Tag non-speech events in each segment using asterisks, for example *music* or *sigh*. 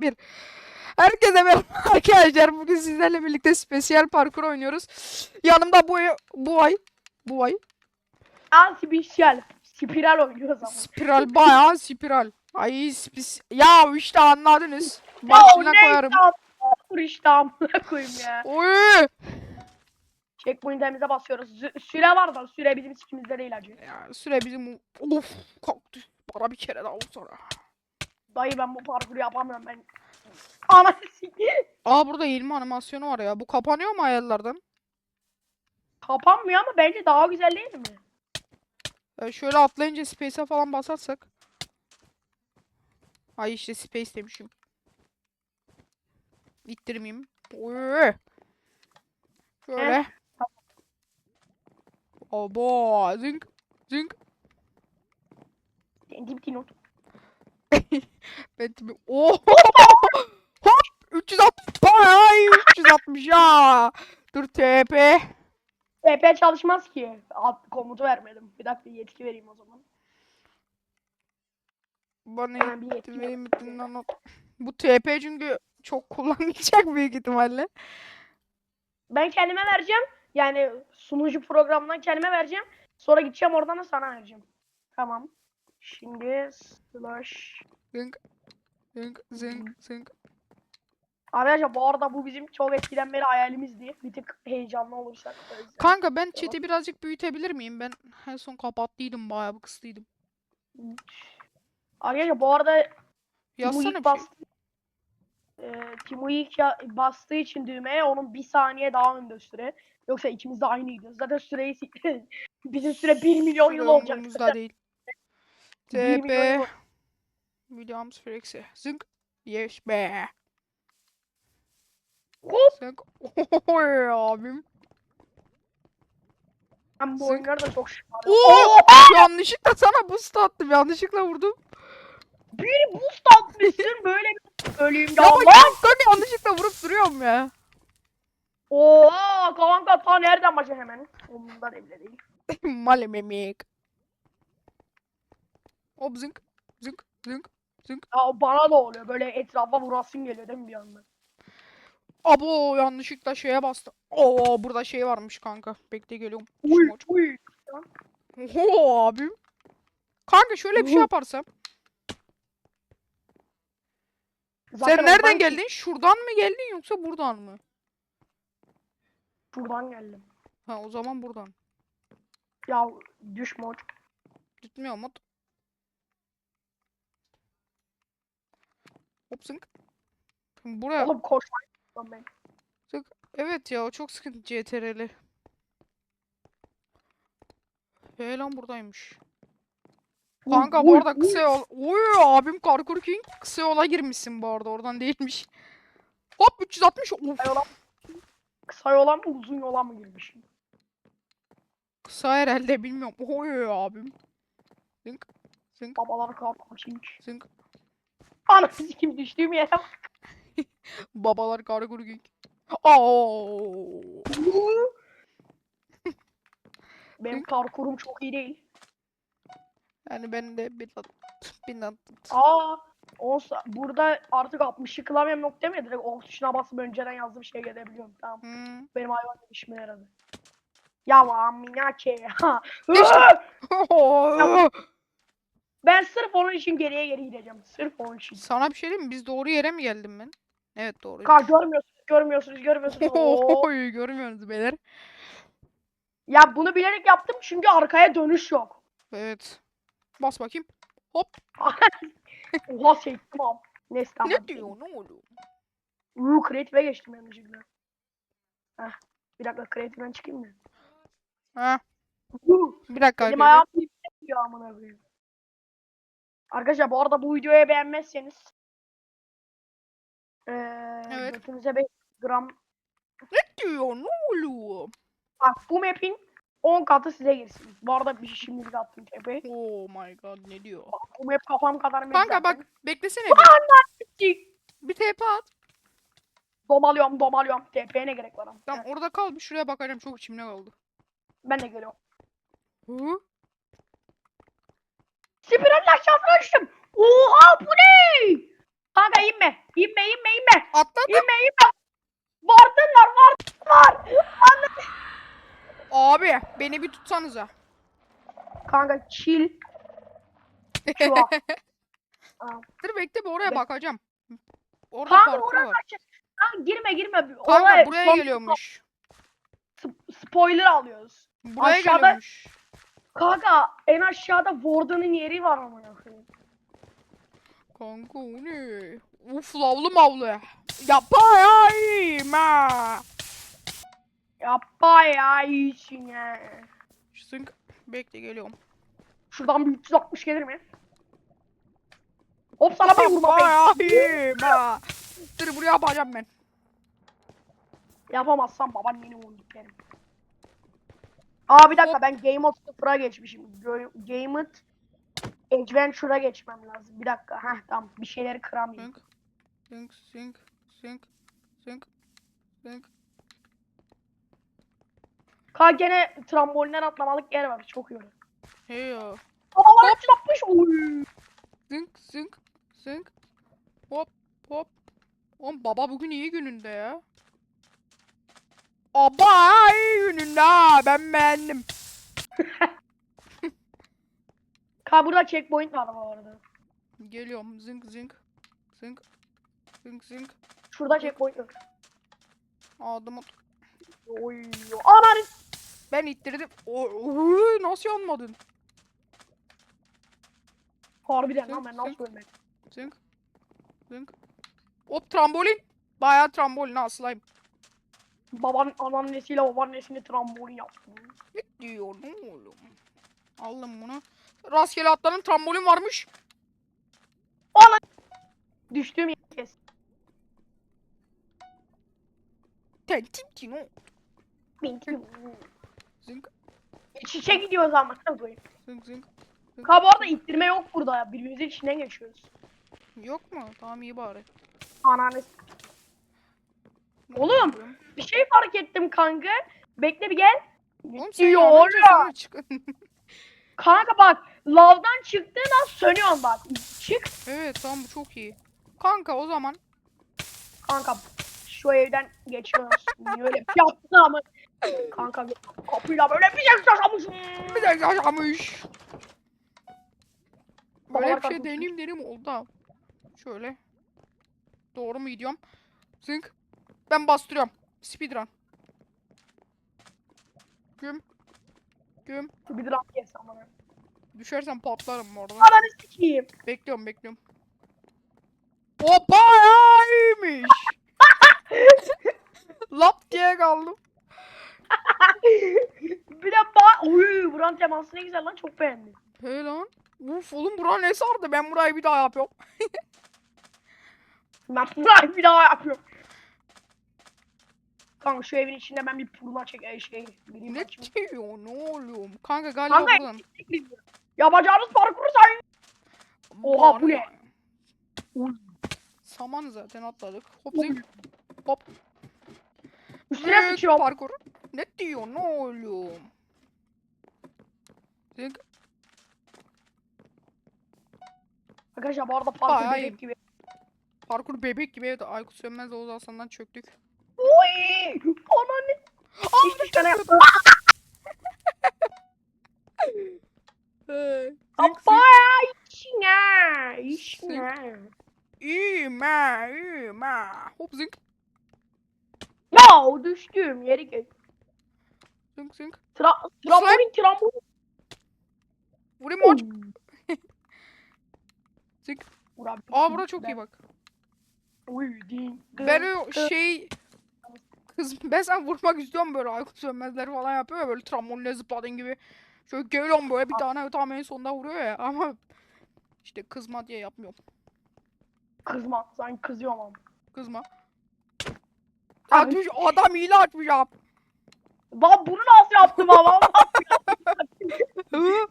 1 Herkese merhaba *laughs* arkadaşlar. Bugün sizlerle birlikte spesiyel parkur oynuyoruz. Yanımda bu bu ay bu ay Antibisyal. Spiral oynuyoruz ama. spiral bayağı spiral. Ay spes ya işte anladınız. Başına koyarım. Dur işte amına koyayım ya. *laughs* Oy! Checkpoint'imize basıyoruz. Sü- süre var da süre bizim sikimizde değil acı. Ya süre bizim of kalktı. Bana bir kere daha sonra. Dayı ben bu parkuru yapamıyorum ben. Sikeyim. Aa burada eğilme animasyonu var ya. Bu kapanıyor mu ayarlardan? Kapanmıyor ama bence daha güzel değil mi? Ee, şöyle atlayınca space'e falan basarsak. Ay işte space demişim. İttirmeyeyim. Oy. Şöyle. Abo, zink, zink. Kendi bir not. *laughs* Ben tabii. Oo! *laughs* Hop! 360. Ay 360 ya. Dur TP. TP çalışmaz ki. Alt komutu vermedim. Bir dakika yetki vereyim o zaman. Bana bir yetki vereyim. Bu TP çünkü çok *laughs* kullanılacak büyük ihtimalle. Ben kendime vereceğim. Yani sunucu programından kendime vereceğim. Sonra gideceğim oradan da sana vereceğim. Tamam. Şimdi slash Zink, zink, zink, zink. Arkadaşlar bu arada bu bizim çok eskiden beri hayalimizdi. Bir tık heyecanlı olursak. Kanka ben chat'i birazcık büyütebilir miyim? Ben en son kapattıydım bayağı bir kıstıydım. Arkadaşlar bu arada Yazsana şey. bastı. Timu ilk ya- bastığı için düğmeye onun bir saniye daha önde süre. Yoksa ikimiz de aynıydı. Zaten süreyi *laughs* bizim süre 1 milyon yıl olacak. umurumuzda değil. TP. Williams Frex'i. Zink. Yes be. Hop! Zink. *laughs* Oy abim. Ben bu Zınk. oyunları da çok şımarım. Oo! Yanlışlıkla sana boost attım. Yanlışlıkla vurdum. Bir boost atmışsın böyle bir öleyim Ya ya. bak kanka yanlışlıkla vurup duruyorum ya. Oo kanka ta nereden başa hemen? Ondan evde değil. *laughs* Male. Hop zink. Zink. Zink. Zink. Ya bana da oluyor böyle etrafa vurasın geliyor değil mi bir anda? Abo yanlışlıkla şeye bastım. Oo burada şey varmış kanka. Bekle geliyorum. Uy uy. Oho abim. Kanka şöyle bir şey yaparsam. Zaten Sen nereden ki- geldin? Şuradan mı geldin yoksa buradan mı? Şuradan geldim. Ha o zaman buradan. Ya düşme hocam. Gitmiyor mu? Hop zınk. Buraya. Oğlum koşmayın ben. Evet ya o çok sıkıntı CTRL. He lan buradaymış. Kanka bu arada kısa yol. Oy abim Parkur King kısa yola girmişsin bu arada oradan değilmiş. Hop 360. Of. Kısa yola, kısa yola mı uzun yola mı girmişim? Kısa herhalde bilmiyorum. Oy abim. Zınk. Zınk. Babalar kalkmışım. Zınk. Anasını kim düştüğüm yere bak. *laughs* Babalar Parkur King. Oo. Benim parkurum çok iyi değil. Yani ben de bir at. Bir at. Aa, olsa burada artık 60'ı klavyem yok demiyor. Direkt ok tuşuna basıp önceden yazdığım şey gelebiliyorum. Tamam. Hmm. Benim hayvan işime yaradı. *laughs* *laughs* Ya amina ke Ben sırf onun için geriye geri gideceğim. Sırf onun için. Sana bir şey diyeyim mi? Biz doğru yere mi geldim ben? Evet doğru. Ka görmüyorsunuz, görmüyorsunuz, görmüyorsunuz. *laughs* Oy görmüyorsunuz beyler. Ya bunu bilerek yaptım çünkü arkaya dönüş yok. Evet. Bas bakayım. Hop. *laughs* Oha sektim abi. Neyse tamam. Ne diyor? Ne oluyor? Uuu kreatife geçtim yanlışlıkla. Heh. Bir dakika kreatiften çıkayım mı? Ha, bir dakika. Arkadaşlar. ayağım titriyor amına koyayım. Arkadaşlar bu arada bu videoyu beğenmezseniz eee Evet. götünüze 5 gram Ne diyor? Ne oluyor? bak bu map'in 10 katı size girsin. Bu arada bir şey attım tepe. Oh my god ne diyor? Bu map kafam kadar map Kanka zaten. bak beklesene bir. Bir TP at. Domalıyorum domalıyorum. TP'ye ne gerek var ama. Tamam Evet, orada kal bir şuraya bakacağım çok içimde kaldı. ben de geliyorum. Hı? Spiralle aşağı düştüm. Oha bu ne? Kanka inme. İnme inme inme. Atladım. İnme inme. Vardın var vardın var. Abi beni bir tutsanıza. Kanka chill. Şu an. *laughs* Aa. Dur bekle bir oraya bakacağım. Orada Kanka parkur oraya var. kaç. Kanka girme girme. Kanka Oraya buraya son- geliyormuş. sp- Spoiler alıyoruz. Buraya Aşağıda- geliyormuş. Kanka en aşağıda Warden'ın yeri var ama. Kanka o ne? Uf lavlı mavlı. Yapayım ha. Yapma ya. Sınk. Bekle geliyorum. Şuradan bir 360 gelir mi? Hop sana bir vurma. Yapayım ha. Dur buraya yapacağım ben. Yapamazsam babaanneni vurduk derim. Aa bir dakika ben Game of Sıfır'a geçmişim. Game Mode Adventure'a geçmem lazım. Bir dakika. Heh tamam. Bir şeyleri kıramayayım. Sınk. Sınk sınk sınk sınk sınk. Kanka gene trambolinden atlamalık yer var. Çok iyi olur. Hey ya. Ama var 360. Oy. Zınk zınk zınk. Hop hop. Oğlum baba bugün iyi gününde ya. Aba iyi gününde ben beğendim. *laughs* Kanka burada checkpoint var bu arada. Geliyorum zınk zınk. Zınk. Zınk zınk. Şurada checkpoint var. Adımı Oy. Ananı. ben ittirdim. O, Oy, nasıl yanmadın? Harbiden lan Zınk, ben nasıl ölmedim? Zınk. Zınk. Hop trambolin. Bayağı trambolin ha slime. Baban anneannesiyle babaannesini trambolin yaptım. Ne diyorsun oğlum? Aldım bunu. Rastgele atların trambolin varmış. Düştüğüm yeri kes. Tentin o. Bintim. Zınk. İç içe gidiyoruz ama. Zınk zınk. Kanka bu arada ittirme yok burada ya. Birbirimizin içinden geçiyoruz. Yok mu? Tamam iyi bari. Anneannesi. Oğlum! Bir şey fark ettim kanka. Bekle bir gel. Oğlum sen Diyor yanınca ya. sonra çıkın. Kanka bak. Lavdan çıktığın an sönüyorsun bak. Çık. evet tamam bu çok iyi. Kanka o zaman Kanka şu evden geçiyoruz. Niye öyle bir şey yaptın ama. Kanka kapıyla böyle bir şey yaşamışım. bir de yaşamış. Böyle bir şey deneyim deneyim oldu ha. Şöyle. Doğru mu gidiyorum? Zınk. Ben bastırıyorum. Speedrun. Güm. Güm. Bir dram kes ama. Düşersem patlarım orada. Ananı sikeyim. Bekliyorum bekliyorum. Hoppa iyiymiş. *laughs* Lap diye kaldım. *laughs* bir de ba... Uy buranın teması ne güzel lan çok beğendim. He lan. Uf oğlum bura ne sardı ben burayı bir daha yapıyorum. *laughs* Ben burayı bir daha yapıyorum. Kanka şu evin içinde ben bir purma çek e, şey gireyim Ne açayım. diyorsun oğlum? Kanka galiba Kanka buradan. yapacağınız parkuru say. Oha, bu ne? Saman zaten atladık. Hop zing. Hop. Üstüne Zing, sıçıyorum. Parkur. Ne diyorsun oğlum? Zing. Arkadaşlar bu arada parkur Bayağı iyi. bebek gibi. Parkur bebek gibi evet Aykut Sönmez Oğuz Hasan'dan çöktük. Oy! Ananı. Hiçbir tane yapma. Hey. Appa içine. İçine. İyime, iyime. Hop zing. Ya düştüm yeri geç. Zing zing. Tra trambolin trambolin. Vurayım mı bir- Aa bura çok iyi bak. Uy. Ben o şey kız *laughs* ben sen vurmak istiyorum böyle Aykut Sönmezler falan yapıyor ya böyle trambolinle zıpladığın gibi. Şöyle geliyorum böyle bir tane tam en sonunda vuruyor ya *laughs* ama işte kızma diye yapmıyorum. Kızma. Sanki kızıyorum ama. Kızma. Abi- Atmış adam hile atmış abi. Lan bunu nasıl yaptım ama? *laughs*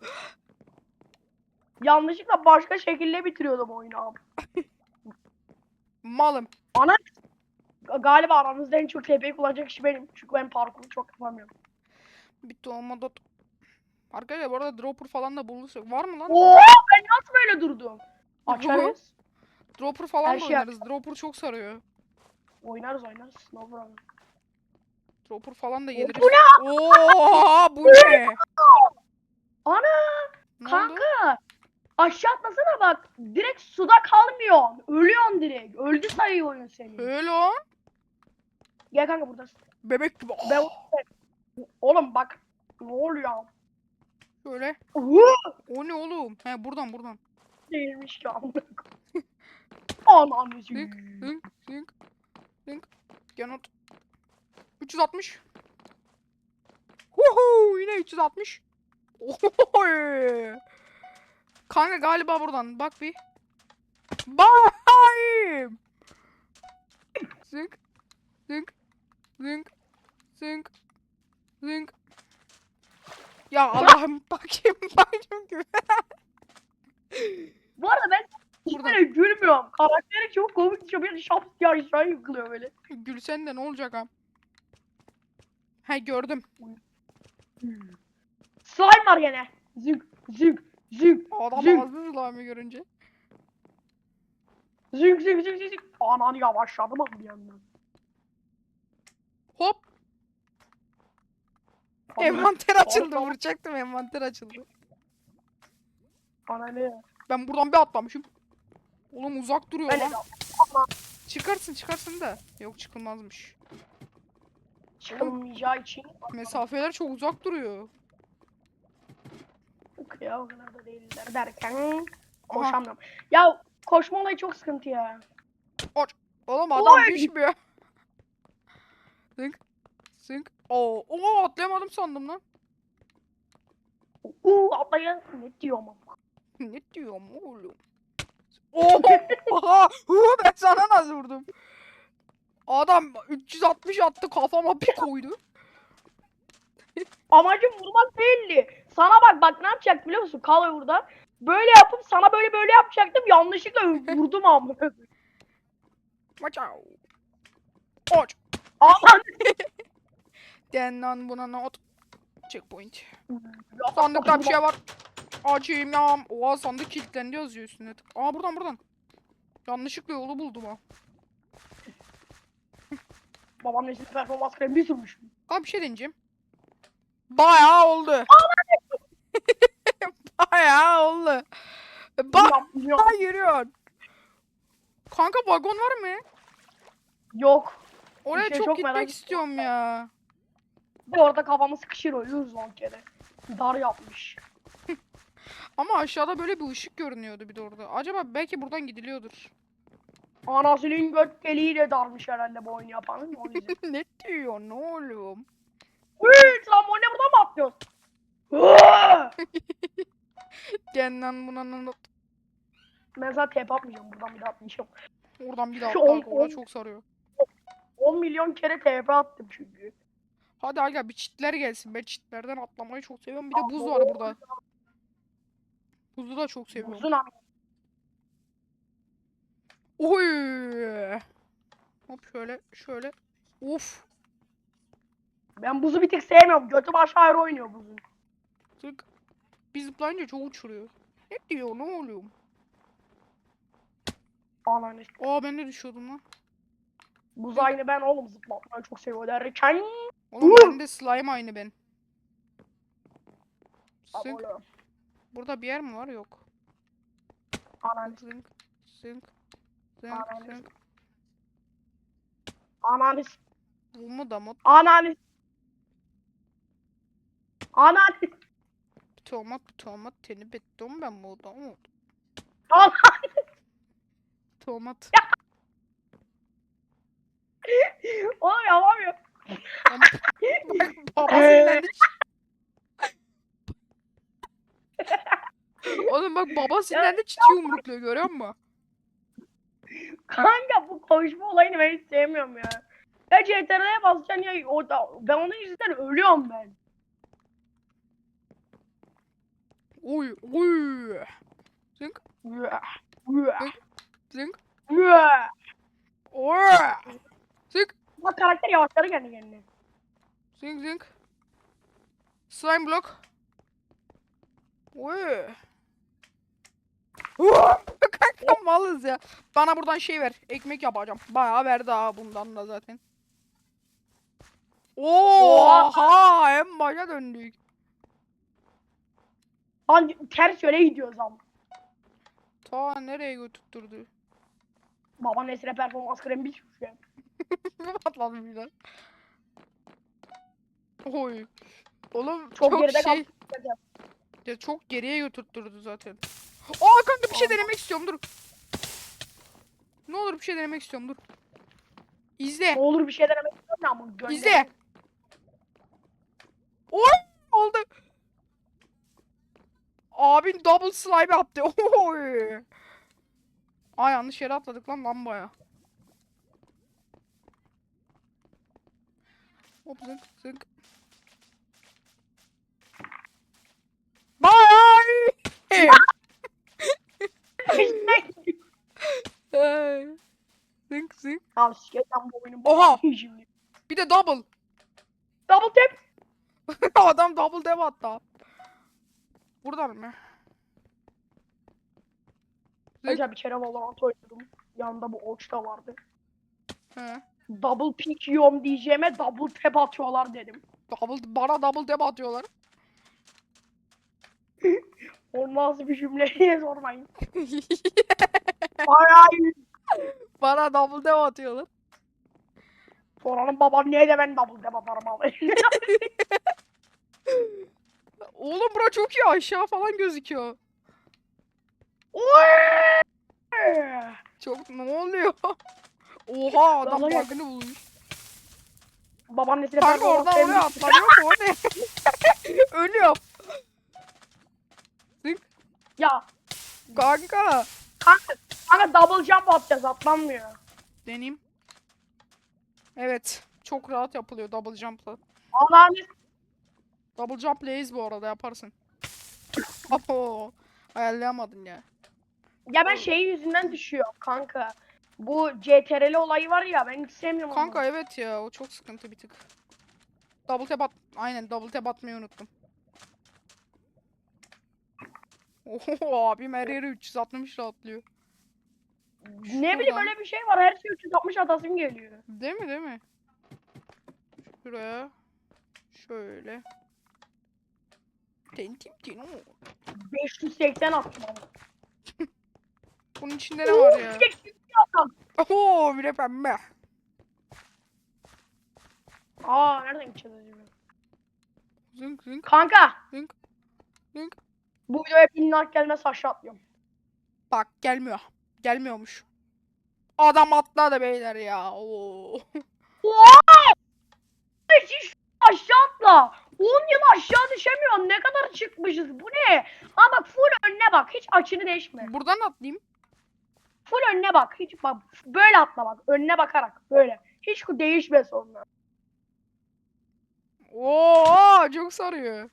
Yanlışlıkla başka şekilde bitiriyordum oyunu abi. Malım. Galiba aramızda en çok TP'yi kullanacak kişi benim. Çünkü ben parkuru çok yapamıyorum. Bitti olmadı. Arkadaşlar bu arada dropper falan da bulursak var mı lan? Oo ben nasıl böyle durdum? Açarız. Dropper falan Her da şey oynarız. Dropper çok sarıyor. Oynarız oynarız. No problem. Dropper falan da geliriz. bu Oo, bu ne? Ana Ne oldu? kanka. Aşağı atlasana bak. Direkt suda kalmıyorsun. Ölüyorsun direkt. Öldü sayıyor oyun seni. Öyle o. Gel kanka buradasın. Bebek gibi. Ben... Oğlum bak. Ne oluyor? Şöyle. Uhu! O ne oğlum? He buradan buradan. Değilmiş koyayım. *laughs* Ananı sikeyim. zınk, zınk, zınk. Yanot. 360. Huhu yine 360. Ohoy. Kanka galiba buradan bak bir. Bayım. Zınk. Zınk. Zınk. Zınk. Zınk. Ya Allah'ım bakayım bakayım gibi. Bu arada ben böyle gülmüyorum. Karakteri çok komik düşüyor. Bir şap ya aşağı yıkılıyor böyle. Gülsen de ne olacak ha? He gördüm. Slime var gene. Zık zık zık Adam Zınk. ağzı slime'ı görünce. zık zık zık zık. Ananı yavaşladım ama bir yandan. Hop envanter açıldı vuracaktım envanter açıldı. Ananı. Ben buradan bir atlamışım. Oğlum uzak duruyor Ben lan. Çıkarsın çıkarsın da. Yok çıkılmazmış. çıkılmayacağı için. Mesafeler çok uzak duruyor. Yok ya o kadar da değiller derken koşamıyorum. Ya koşma olayı çok sıkıntı ya. Oğlum adam Oy! düşmüyor. Zınk. Zınk. Oo, oo atlayamadım sandım lan. Uuu atlayın. Ne diyorum ama. Ne diyorum oğlum? Oo! Aha! Hu, ben sana nasıl vurdum? Adam 360 attı kafama bir koydu. Amacım vurmak değildi. Sana bak bak ne yapacak biliyor musun? Kal burada. Böyle yapıp sana böyle böyle yapacaktım. Yanlışlıkla vurdum amına. Maçao. Oç. Aman. *laughs* Denen buna not. Checkpoint. Ya, Sandıkta bir şey var. Açayım ya. Oha sandık kilitlendi yazıyor üstünde. Aa buradan buradan. Yanlışlıkla yolu buldum ha. *laughs* Babam nesli performans kremi sürmüş. Abi bir şey deneyeceğim. Bayağı oldu. *laughs* Bayağı oldu. Yap- yürüyor. Kanka vagon var mı? Yok. Oraya şey çok, çok gitmek merak istiyorum ya. Bir orada kafamı sıkışır ölüyoruz lan kere. Dar yapmış. *laughs* Ama aşağıda böyle bir ışık görünüyordu bir de orada. Acaba belki buradan gidiliyordur. Anasının göt deliğiyle darmış herhalde bu oyunu yapanın. O yüzden. *laughs* ne diyor ne oğlum? Uy tramboline buradan mı atlıyorsun? *laughs* Hıı! Denen buna not. ben zaten tep atmayacağım buradan bir daha atmayacağım. Oradan bir daha Şu atlar. on- Orada on- çok sarıyor. 10 milyon kere TP attım çünkü. Hadi aga bir çitler gelsin. Ben çitlerden atlamayı çok seviyorum. Bir de buz var burada. Buzu da çok seviyorum. Uzun abi. Oy! Hop şöyle şöyle. Uf! Ben buzu bir tık sevmiyorum. Götüm aşağı oynuyor buzun. Tık. Biz zıplayınca çok uçuruyor. Ne diyor ne oluyor? Ananı. Aa ben de düşüyordum lan. Buz aynı ben oğlum zıplatmayı çok seviyor derken. Oğlum Uh! ben de slime aynı ben. Zınk. Oğlum, Burada bir yer mi var? Yok. Zınk. Zınk. Zınk. Ananı. Zınk. Ananı. Umu da mut. Ananı. Ananı. Bir tomat bir tomat. Teni bettim ben burada. Ananı. Tomat. *laughs* Oğlum yapamıyorum. Baba sinirlendi. *laughs* Oğlum bak baba sinirlendi çiti yumrukluyor görüyor musun? Kanka bu koşma olayını ben hiç sevmiyorum ya. Ya CTRL'ye basacaksın ya o da, ben onun yüzünden ölüyorum ben. Oy oy. Zınk Üah, üah, zınk. üah. Zınk Bak karakter yavaşları kendi kendine. zınk zınk. Slime block. Oy. *laughs* Kanka malız ya. Bana buradan şey ver. Ekmek yapacağım. Bayağı verdi ha bundan da zaten. Oha en başa döndük. Lan ters yöne gidiyoruz ama. Ta nereye götürttürdü? Baba Nesre performans kremi bir şu *laughs* an. Patladı birden. Oy. Oğlum Çok, çok, geride şey ya çok geriye götürttürdü zaten. Aa kanka bir şey denemek istiyorum dur. Ne olur bir şey denemek istiyorum dur. İzle. Ne olur bir şey denemek istiyorum ama gönder. İzle. Oy oldu. Abin double slime yaptı. *laughs* Oy. Aa yanlış yere atladık lan lambaya. Hop zınk zınk. Bye. Zınk zınk. Abi sikeyim ben bu oyunu. Oha! Bir de double. Double tap. *laughs* Adam double dev attı. Buradan mı? Zınk. Acaba bir kere Valorant oynadım. Yanında bu Oç da vardı. He. Double pick yiyorum diyeceğime double tap atıyorlar dedim. Double, bana double dev atıyorlar. *laughs* O nasıl bir cümle diye sormayın. *laughs* Ay ay. bana double dev atıyorlar. Soralım babam niye de ben double tap atarım abi. *laughs* Oğlum bura çok iyi aşağı falan gözüküyor. Oy! Çok ne oluyor? Oha adam gel. bug'ını bulmuş. Babaannesine Kanka performans oraya atlanıyor mu? O ne? *laughs* Ölüyorum. Ya Kanka. kanka, kanka double jump atacağız atlanmıyor. Deneyim. Evet. Çok rahat yapılıyor double jump'la. Allah'ım Double jump lays bu arada yaparsın. Oho. Ayarlayamadım ya. ya ben şey yüzünden düşüyor kanka. Bu CTRL olayı var ya ben hiç sevmiyorum onu. Kanka evet ya o çok sıkıntı bir tık. Double tap at aynen double tap atmayı unuttum. Oho abim her yere 360 atlıyor. Ne bileyim Şuradan. öyle bir şey var her şey 360 atasım geliyor. Değil mi değil mi? Şuraya. Şöyle. Tentim tin. oo. 580 attım ama. Bunun içinde ne var ya? 580 Oho bir de pembe. Aa nereden gideceğiz acaba? Zınk zınk Kanka zınk zınk. bu videoya bin like gelmez aşağı atlıyorum. Bak gelmiyor. Gelmiyormuş. Adam atladı beyler ya. Oo. Hiç aşağı atla. 10 yıl aşağı düşemiyorum. Ne kadar çıkmışız. Bu ne? Ha bak full önüne bak. Hiç açını değişme. Buradan atlayayım. Full önüne bak. Hiç bak. Böyle atla bak. Önüne bakarak. Böyle. Hiç değişme sonra. Oo çok sarıyor.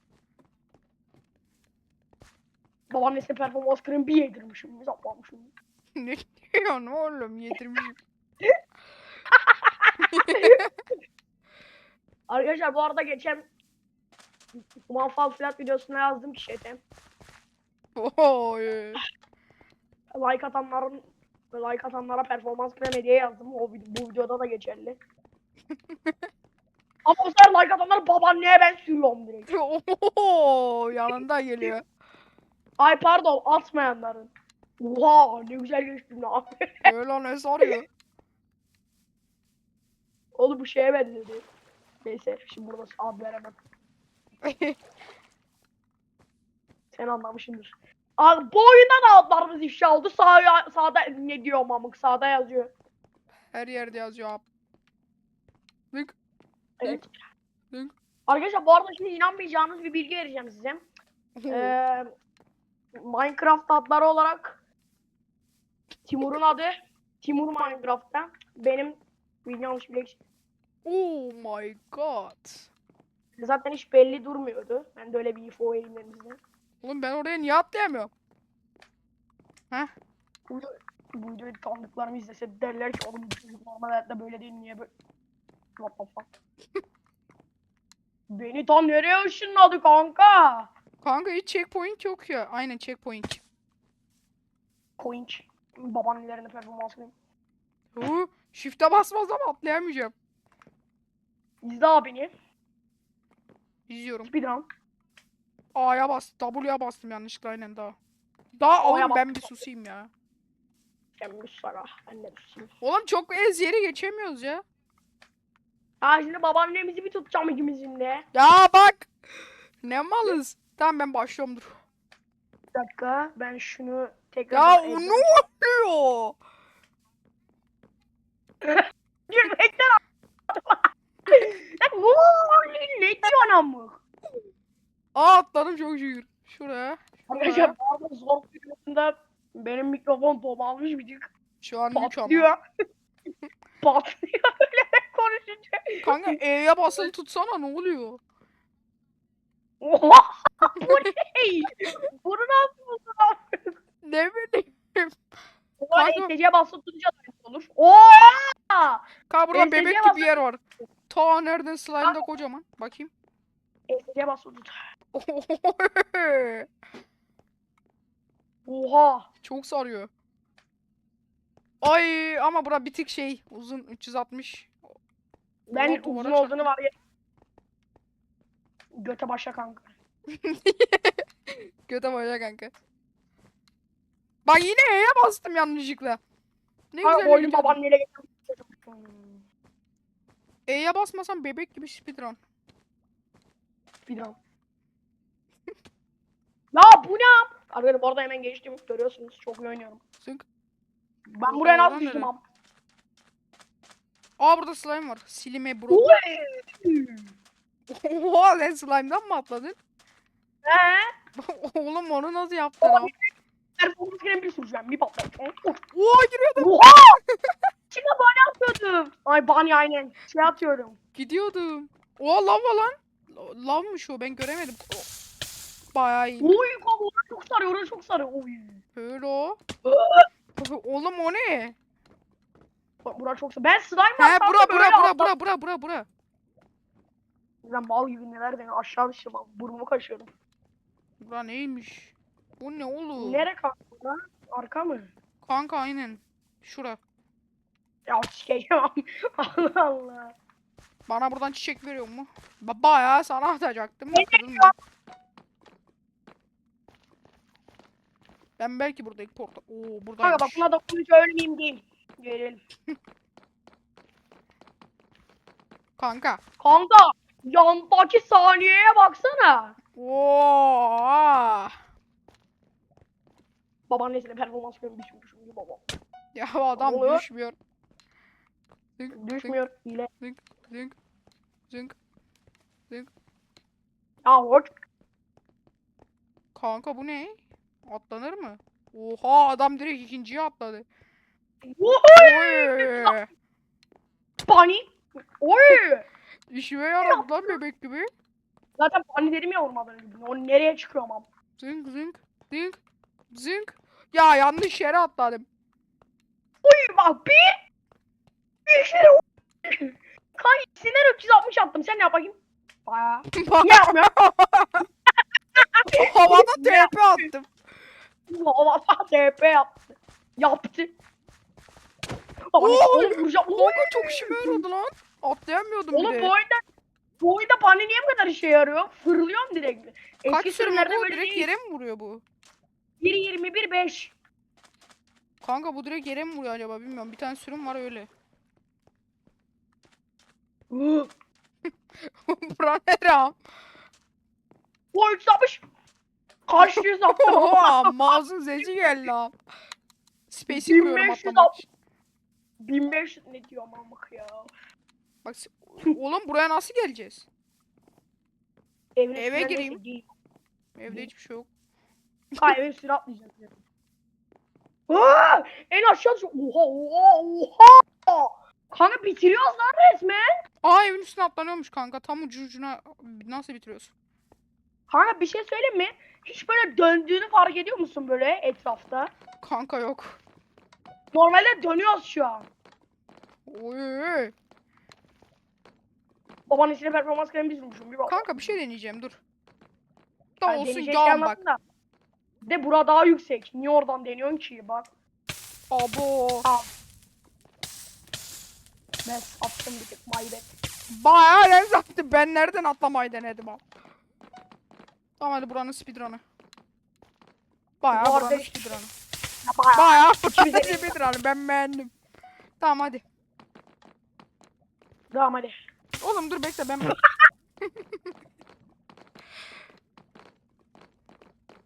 Babaannesine performans kremi bir yedirmişim. Zaplamışım. *laughs* ne diyorsun oğlum yedirmişim. *laughs* Arkadaşlar bu arada geçen Manfal Flat videosuna yazdım ki şeyden. Oy. Like atanların like atanlara performans kremi hediye yazdım. O bu videoda da geçerli. *laughs* Ama o sefer like atanlar babaanneye ben sürüyorum direkt. *laughs* Oo yanında geliyor. Ay pardon atmayanların. Oha ne güzel geçtim lan. *laughs* Öyle ne sarıyor. Oğlum bu şeye benzedi. Neyse şimdi burada ad veremem. Sen anlamışsındır. Abi bu oyunda da adlarımız ifşa oldu. Sağ, sağda ne diyor mamık sağda yazıyor. Her yerde yazıyor abi. Zınk Evet. Zınk. Arkadaşlar bu arada şimdi inanmayacağınız bir bilgi vereceğim size. Ee, Minecraft adları olarak Timur'un adı Timur Minecraft'ta. Benim bir yanlış bilek Oh my god. zaten hiç belli durmuyordu. Ben de öyle bir info size. Oğlum ben oraya niye atlayamıyorum? Bu, bu videoyu tanıdıklarım izlese derler ki oğlum bu çocuk normal hayatta böyle değil niye böyle What the fuck? *laughs* Beni tam nereye ışınladı kanka? Kanka hiç checkpoint yok ya. Aynen checkpoint. Coinç. Babaannelerine performans vereyim. Hu, shift'e basmazsam atlayamayacağım. İzle abini. İzliyorum. Speedrun. A'ya bastım. W'ya bastım yanlışlıkla aynen daha. Daha oğlum ben bir susayım ya. Sen bir sana. Ben de bir susayım. Oğlum çok ez yeri geçemiyoruz ya. Ha şimdi babaannemizi bir tutacağım ikimizin de. Ya bak. Ne malız. Tamam ben başlıyorum dur. Bir dakika. Ben şunu tekrar... Ya o ne oluyor? Gülmekten *laughs* *laughs* ne? Ne diyorsun amık? Aa atladım çok şükür. Şuraya. Arkadaşlar bu arada zor videosunda benim mikrofon domalmış bir tık Şu an 3 ama. patlıyor. *laughs* patlıyor böyle konuşunca. Kanka E'ye basılı tutsana ne oluyor? Oha! Bu ne? Bunu nasıl buldun abi? Ne bileyim. Kanka- ETC basılı tutunca da öyle olur. Oha! Kanka burada bebek gibi bir yer var. Ta nereden slime'da kocaman. Bakayım. Basılı tut. *laughs* Oha! Çok sarıyor. Ay ama bura bir tık şey uzun 360. Ben Ulan uzun olduğunu var ya. Göte başla kanka. *laughs* Göte boya kanka. Bak yine E'ye bastım yanlışlıkla. Ne Kanka güzel babaannene getirdim. E'ye basmasam bebek gibi speedrun. Speedrun. *laughs* ya bu ne? Arkadaşlar bu arada hemen geçtim. Görüyorsunuz çok iyi oynuyorum. Zınk. Ben Bu buraya nasıl düştüm am? Aa burada slime var. Silime bro. *laughs* Oha sen slime'dan mı atladın? He? *laughs* Oğlum onu nasıl yaptın abi? Performans kremi bir süreceğim. Bir patlatacağım. Oha giriyordum. Oha! Şimdi bana atıyordum. Ay bani aynen. Şey atıyorum. Gidiyordum. Oha lava lan. L- Lavmış o ben göremedim. O- Bayağı iyi. Oy kanka orası çok sarıyor. Orası çok sarıyor. Oy. Böyle o. Oğlum o ne? Bak burası çok sarıyor. Ben slime He atsam bura da bura böyle bura atlam- bura bura bura bura. Ben mal gibi neler deniyor. Aşağı düştüm. Burnumu kaşıyorum. Bura neymiş? Bu ne oğlum? Nere kanka? lan? Arka mı? Kanka aynen. Şura. Ya sikeceğim. *laughs* Allah Allah. Bana buradan çiçek veriyor mu? Ba bayağı sana atacaktım. Ben belki buradaki portal. Oo buradaymış. Kanka bak buna dokununca ölmeyeyim değil. Gelelim. *laughs* Kanka. Kanka yandaki saniyeye baksana. Oo. Babaannesine performans benim düşmüşüm gibi baba. Ya adam oluyor? düşmüyor. Zınk, Düşmüyor hile. Zınk zınk zınk. Ya hoş. Kanka bu ne? Atlanır mı? Oha adam direkt ikinciye atladı. Oy! Bani. Oy! İşime yaradı lan bebek gibi. Zaten bani dedim ya ormadan gibi. O nereye çıkıyor am? Zınk zınk zınk zınk. Ya yanlış yere atladım. Oy bak bir. Bir o- Kanka ikisinden 360 attım. Sen ne yap bakayım? Aa, ne yapmıyor? *laughs* Havada TP attım. Havada TP yaptı. Yaptı. Oğlum. Oy! Kanka çok işime yaradı lan. Atlayamıyordum Oğlum de. bu oyunda bu oyunda bana niye bu kadar işe yarıyor? Fırlıyorum direkt. Kaç Eski sürüm sürümlerde bu? böyle Direkt yere mi vuruyor bu? 1.21 5. Kanka bu direkt yere mi vuruyor acaba bilmiyorum. Bir tane sürüm var öyle. Bura ne ram? 360. Kaç yüz attım. *laughs* Oha mouse'un sesi geldi lan. Space'i kuruyorum 1500 atlamak için. 1500 ne diyor amık ya. Bak s- oğlum buraya nasıl geleceğiz? Evin Eve üstüne gireyim. değil. Evde hiçbir şey yok. *laughs* Ha evin üstüne atlayacağız. Aa, en aşağı düş- Oha oha oha. Kanka bitiriyoruz lan resmen. Aa evin üstüne atlanıyormuş kanka. Tam ucu ucuna nasıl bitiriyorsun? Kanka bir şey söyleyeyim mi? Hiç böyle döndüğünü fark ediyor musun böyle etrafta? Kanka yok. Normalde dönüyoruz şu an. Oy. Babanın içine performans kremi sürmüşüm bir bak. Kanka bir şey deneyeceğim dur. Da Ay, olsun şey bak. da. De bura daha yüksek. Niye oradan deniyorsun ki bak. Abo. Ben attım bir tık my bad. Bayağı lens attı. Ben nereden atlamayı denedim abi. Tamam hadi buranın speedrun'ı. Bayağı Var buranın speedrun'ı. Bayağı. Bayağı *laughs* de- speedrun'ı ben beğendim. Tamam hadi. Tamam hadi. Oğlum dur bekle ben *laughs*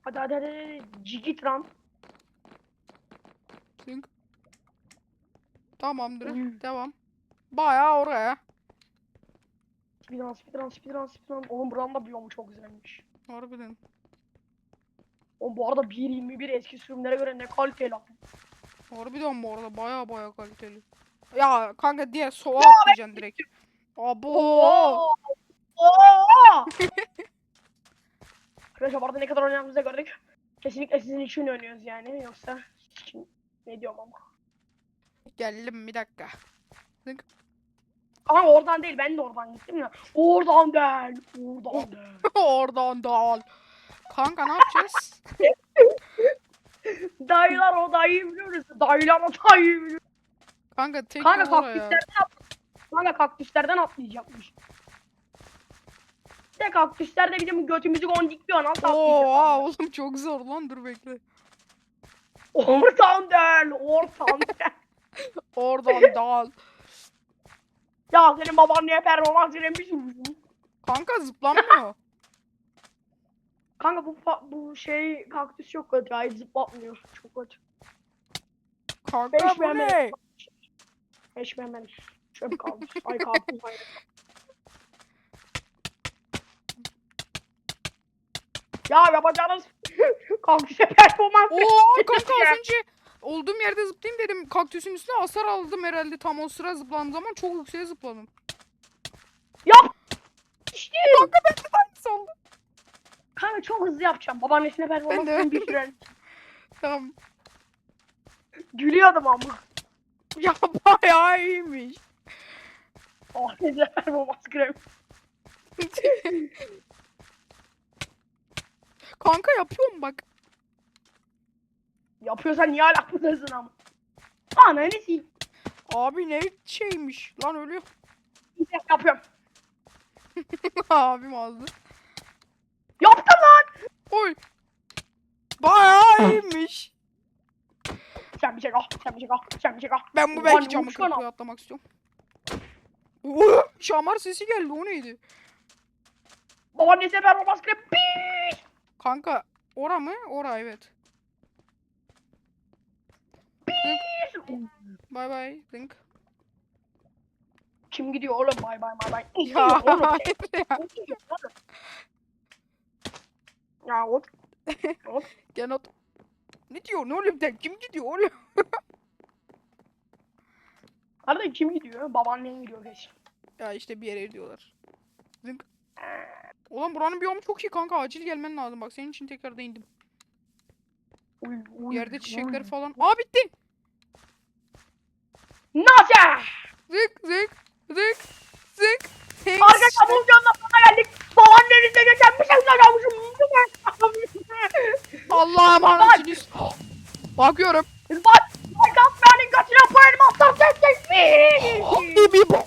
Hadi hadi hadi. hadi. Cigitran. Sync. Tamamdır. Uy. Devam. Bayağı oraya. Speedrun speedrun speedrun speedrun. Oğlum buranın da biyomu çok güzelmiş. Harbiden. Oğlum bu arada 1.21 eski sürümlere göre ne kaliteli lan. Harbiden bu arada bayağı bayağı kaliteli. Ya kanka diye soğuğa atlayacaksın direkt. Abo. *laughs* Arkadaşlar bu arada ne kadar oynadığımızı gördük. Kesinlikle sizin için oynuyoruz yani. Yoksa ne diyorum ama. Geldim bir dakika. Ama oradan değil ben de oradan gittim ya. Oradan değil. Oradan değil. *laughs* Oradan da al. Kanka ne yapacağız? *laughs* Dayılar o dayıyı biliyoruz. Dayılar o dayıyı biliyor. Kanka tek Kanka kaktüslerden at. Kanka kaktüslerden atlayacakmış. De kaktüslerde bizim götümüzü gondikliyor nasıl atlayacak? Oha oğlum çok zor lan dur bekle. Oradan değil. Oradan *laughs* değil. Oradan da al. Ya senin baban niye performans veremiş Kanka zıplanmıyor. *laughs* Kanka bu fa- bu şey kaktüs çok kötü. Hayır zıplatmıyor. Çok kötü. Kanka Beş bu beğenmedim. ne? Eşmem ben. Çöp kalmış. Ay karpuz ay. Ya yapacağınız *laughs* kaktüse performans Oo kanka az önce olduğum yerde zıplayayım dedim. Kaktüsün üstüne hasar aldım herhalde tam o sıra zıpladığım zaman çok yükseğe zıpladım. yap. İşte. Kanka ben de aynısı oldu. Kanka çok hızlı yapacağım. Babaannesine Ben de. bir süre. *laughs* Tamam. Gülüyordum ama. Ya bayağı iyiymiş. Babaannesine performans *laughs* kremi. Kanka yapıyorum bak. Yapıyorsan niye hala buradasın ama? Ananı sikeyim. Abi ne şeymiş lan ölüyor. Yapıyorum. *laughs* Abim aldı. Yaptım lan. Oy. Bayağı iyiymiş. Sen bir şey al. Sen bir şey al. Sen bir şey al. Ben bu belki camı kırıp atlamak istiyorum. Oo, şamar sesi geldi o neydi? Babaannesine performans kremi. Piiiiş. Kanka ora mı? Ora evet. Bay bay. Link. Kim gidiyor oğlum bay bay bay bay. *laughs* Ya oğlum. ya. Ya o *laughs* Gel at. Ne diyor? Ne oluyor? bir Kim gidiyor oğlum? *laughs* Arada kim gidiyor? Babaannen gidiyor kesin. Ya işte bir yere gidiyorlar. Zınk. Ulan buranın biyomu çok iyi kanka. Acil gelmen lazım. Bak senin için tekrar indim. Uy, uy, Yerde çiçekler uy. falan. Aa bitti. Nasıl? Zık zık zık zık. Arkadaşlar bu videonun sonuna geldik. Babaannenizle geçen bir şey söylemişim. *laughs* Allah'a emanetsiniz. Bakıyorum. Bak, bak atmayanın götüne koyarım atlar ses ses. Bir bir bok